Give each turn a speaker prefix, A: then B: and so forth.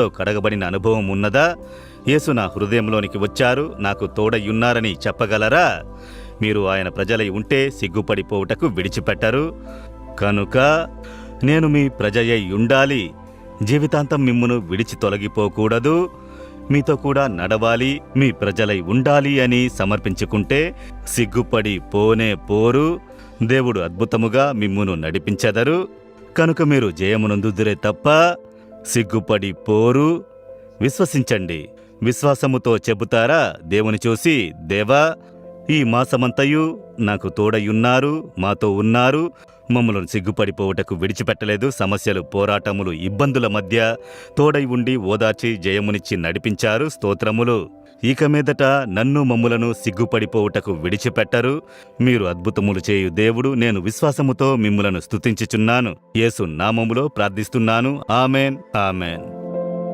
A: తో కడగబడిన అనుభవం ఉన్నదా? యేసు నా హృదయంలోనికి వచ్చారు నాకు తోడయున్నారని చెప్పగలరా? మీరు ఆయన ప్రజలై ఉంటే సిగ్గుపడిపోవుటకు విడిచిపెట్టరు. కనుక నేను మీ ప్రజయై ఉండాలి జీవితాంతం మిమ్మును విడిచి తొలగిపోకూడదు మీతో కూడా నడవాలి మీ ప్రజలై ఉండాలి అని సమర్పించుకుంటే సిగ్గుపడి పోనే పోరు దేవుడు అద్భుతముగా మిమ్మును నడిపించెదరు. కనుక మీరు జయమునందుదురే తప్ప సిగ్గుపడి పోరు. విశ్వసించండి. విశ్వాసముతో చెబుతారా దేవుని చూసి దేవా ఈ మాసమంతయు నాకు తోడయున్నారు మాతో ఉన్నారు. మమ్మలను సిగ్గుపడిపోవుటకు విడిచిపెట్టలేదు. సమస్యలు పోరాటములు ఇబ్బందుల మధ్య తోడై ఉండి ఓదార్చి జయమునిచ్చి నడిపించారు స్తోత్రములు. ఇక మీదట నన్ను మమ్ములను సిగ్గుపడిపోవుటకు విడిచిపెట్టరు. మీరు అద్భుతములు చేయు దేవుడు నేను విశ్వాసముతో మిమ్ములను స్తుతించుచున్నాను. యేసు నామములో ప్రార్థిస్తున్నాను. ఆమెన్. ఆమెన్.